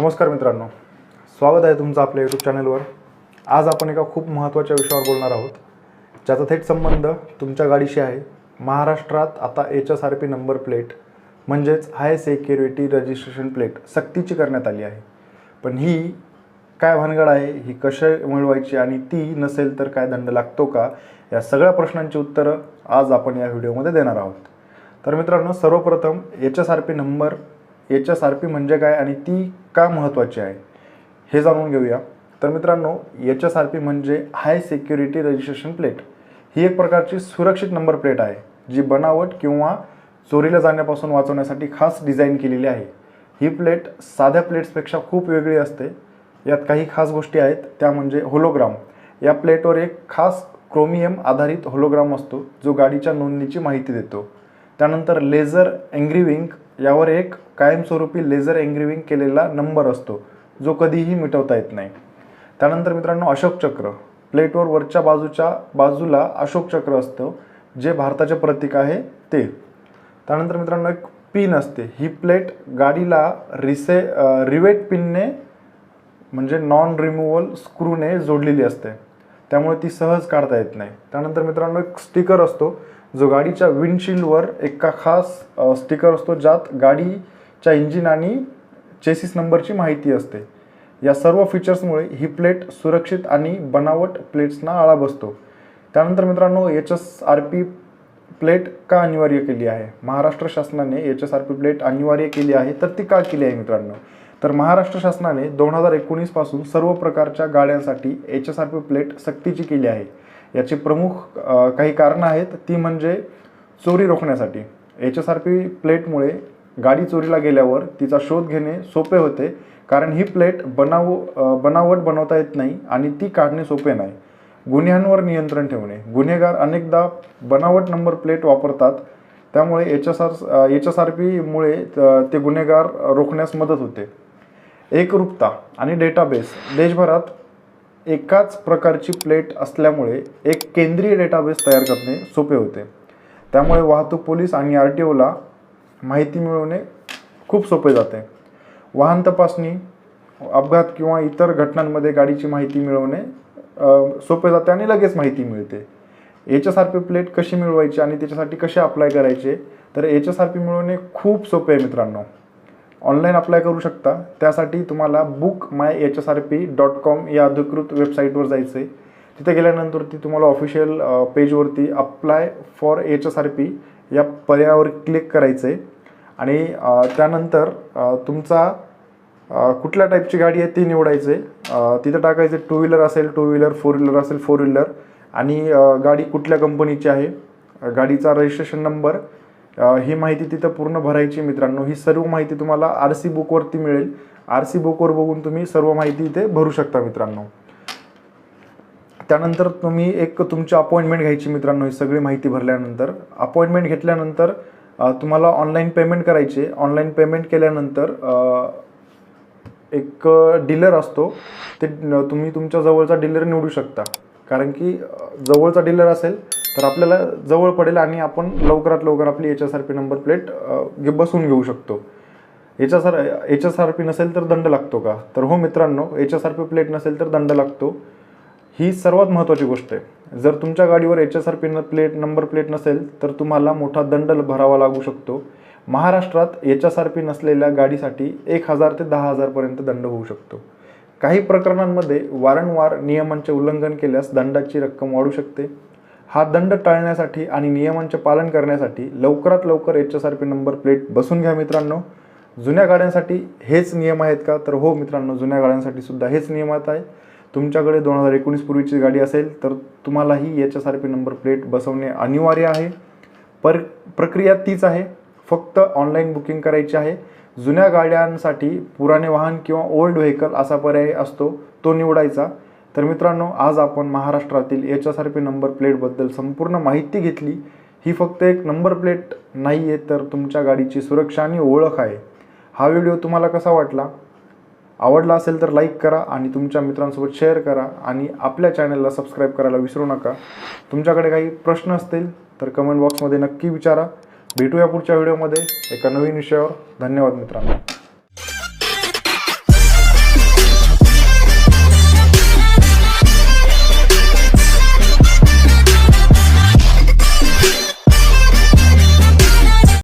नमस्कार मित्रांनो. स्वागत आहे तुमचं आपल्या यूट्यूब चॅनलवर आज आपण एका खूप महत्त्वाच्या विषयावर बोलणार आहोत. ज्याचा थेट संबंध तुमच्या गाडीशी आहे. महाराष्ट्रात आता H S R P number plate म्हणजेच हाय सेक्युरिटी रजिस्ट्रेशन प्लेट सक्तीची करण्यात आली आहे. पण ही काय भानगड आहे? ही कशी मिळवायची आणि ती नसेल तर काय दंड लागतो का? या सगळ्या प्रश्नांची उत्तरं आज आपण या व्हिडिओमध्ये देणार आहोत. तर मित्रांनो सर्वप्रथम H S R P number H S R P म्हणजे काय आणि ती का महत्त्वाची आहे? हे जाणून घेऊया. तर मित्रांनो एच एस आर पी म्हणजे हाय सिक्युरिटी रजिस्ट्रेशन प्लेट ही एक प्रकारची सुरक्षित नंबर प्लेट आहे जी बनावट किंवा चोरीला जाण्यापासून वाचवण्यासाठी खास डिझाईन केलेली आहे. ही प्लेट साध्या प्लेट्सपेक्षा खूप वेगळी असते. यात काही खास गोष्टी आहेत त्या म्हणजे होलोग्राम या प्लेटवर एक खास क्रोमियम आधारित होलोग्राम असतो जो गाडीच्या नोंदणीची माहिती देतो. त्यानंतर लेझर एंग्रिविंग यावर एक कायमस्वरूपी लेझर एंग्रिविंग केलेला नंबर असतो जो कधीही मिटवता येत नाही. त्यानंतर मित्रांनो अशोक चक्र. प्लेटवर वरच्या बाजूच्या बाजूला अशोक चक्र असतं जे भारताचे प्रतीक आहे ते. त्यानंतर मित्रांनो एक पिन असते. ही प्लेट गाडीला रिसे रिवेट पिनने म्हणजे नॉन रिमूवल स्क्रूने जोडलेली असते. त्यामुळे ती सहज काढता येत नाही. त्यानंतर मित्रांनो एक स्टिकर असतो जो गाडीच्या विंडशिल्डवर एका खास स्टिकर असतो ज्यात गाडीच्या इंजिन आणि चेसिस नंबरची माहिती असते. या सर्व फीचर्समुळे ही प्लेट सुरक्षित आणि बनावट प्लेट्सना आळा बसतो. त्यानंतर मित्रांनो H S R P plate का अनिवार्य केली आहे? महाराष्ट्र शासनाने H S R P plate अनिवार्य केली आहे तर ती का केली आहे मित्रांनो? तर महाराष्ट्र शासनाने दोन हजार एकोणीसपासून सर्व प्रकारच्या गाड्यांसाठी H S R P plate सक्तीची केली आहे. याची प्रमुख काही कारणं आहेत. ती म्हणजे चोरी रोखण्यासाठी. एच एस आर पी प्लेटमुळे गाडी चोरीला गेल्यावर तिचा शोध घेणे सोपे होते. कारण ही प्लेट बनाव बनावट बनवता येत नाही आणि ती काढणे सोपे नाही. गुन्ह्यांवर नियंत्रण ठेवणे. गुन्हेगार अनेकदा बनावट नंबर प्लेट वापरतात. त्यामुळे H S R H S R पीमुळे ते गुन्हेगार रोखण्यास मदत होते. एकरूपता आणि डेटाबेस. देशभरात एकाच प्रकारची प्लेट असल्यामुळे एक केंद्रीय डेटाबेस तयार करणे सोपे होते. त्यामुळे वाहतूक पोलीस आणि आर टी ओला माहिती मिळवणे खूप सोपे जाते. वाहन तपासणी अपघात किंवा इतर घटनांमध्ये गाडीची माहिती मिळवणे सोपे जाते आणि लगेच माहिती मिळते. H S R P plate कशी मिळवायची आणि त्याच्यासाठी कसे अप्लाय करायचे तर एच एस आर पी मिळवणे खूप सोपे आहे मित्रांनो. ऑनलाईन अप्लाय करू शकता. त्यासाठी तुम्हाला book my H S R P dot com या अधिकृत वेबसाईटवर जायचं आहे तिथे गेल्यानंतर ती तुम्हाला ऑफिशियल पेजवरती apply for H S R P या पर्यायावर क्लिक करायचं आहे आणि त्यानंतर तुमचा कुठल्या टाईपची गाडी आहे ती निवडायचं आहे तिथं टाकायचं टू व्हीलर असेल टू व्हीलर फोर व्हीलर असेल फोर व्हीलर आणि गाडी कुठल्या कंपनीची आहे? गाडीचा रजिस्ट्रेशन नंबर ही माहिती तिथं पूर्ण भरायची मित्रांनो. ही सर्व माहिती तुम्हाला आर सी बुकवरती मिळेल. आर सी बुकवर बघून तुम्ही सर्व माहिती इथे भरू शकता मित्रांनो. त्यानंतर तुम्ही एक तुमची अपॉइंटमेंट घ्यायची मित्रांनो ही सगळी माहिती भरल्यानंतर. अपॉइंटमेंट घेतल्यानंतर तुम्हाला ऑनलाईन पेमेंट करायचे ऑनलाईन पेमेंट केल्यानंतर एक डीलर असतो. ते तुम्ही तुमच्या जवळचा डीलर निवडू शकता. कारण की जवळचा डीलर असेल तर आपल्याला जवळ पडेल आणि आपण लवकरात लवकर आपली H S R P number plate बसून घेऊ शकतो. H S R H S R P नसेल तर दंड लागतो का? तर हो मित्रांनो H S R P plate नसेल तर दंड लागतो. ही सर्वात महत्त्वाची गोष्ट आहे. जर तुमच्या गाडीवर एच एस आर पी न प्लेट नंबर प्लेट नसेल तर तुम्हाला मोठा दंड भरावा लागू शकतो. महाराष्ट्रात एच एस आर पी नसलेल्या गाडीसाठी एक हजार ते दहा हजारपर्यंत दंड होऊ शकतो. काही प्रकरणांमध्ये वारंवार नियमांचे उल्लंघन केल्यास दंडाची रक्कम वाढू शकते. हा दंड टाळण्यासाठी आणि नियमांचे पालन करण्यासाठी लवकरात लवकर H S R P number plate बसून घ्या मित्रांनो. जुन्या गाड्यांसाठी हेच नियम आहेत का? तर हो मित्रांनो जुन्या गाड्यांसाठी सुद्धा हेच नियमात आहे तुमच्याकडे दोन हजार एकोणीस पूर्वीची गाडी असेल तर तुम्हालाही H S R P number plate बसवणे अनिवार्य आहे. पर प्रक्रिया तीच आहे. फक्त ऑनलाईन बुकिंग करायची आहे. जुन्या गाड्यांसाठी पुराणे वाहन किंवा ओल्ड व्हेकल असा पर्याय असतो तो निवडायचा. तर मित्रांनो आज आपण महाराष्ट्रातील H S R P number प्लेटबद्दल संपूर्ण माहिती घेतली. ही फक्त एक नंबर प्लेट नाही आहे तर तुमच्या गाडीची सुरक्षा आणि ओळख आहे. हा व्हिडिओ तुम्हाला कसा वाटला? आवडला असेल तर लाईक करा आणि तुमच्या मित्रांसोबत शेअर करा आणि आपल्या चॅनलला सबस्क्राईब करायला विसरू नका. तुमच्याकडे काही प्रश्न असतील तर कमेंट बॉक्समध्ये नक्की विचारा. भेटूया पुढच्या व्हिडिओमध्ये एका नवीन विषयावर. धन्यवाद मित्रांनो.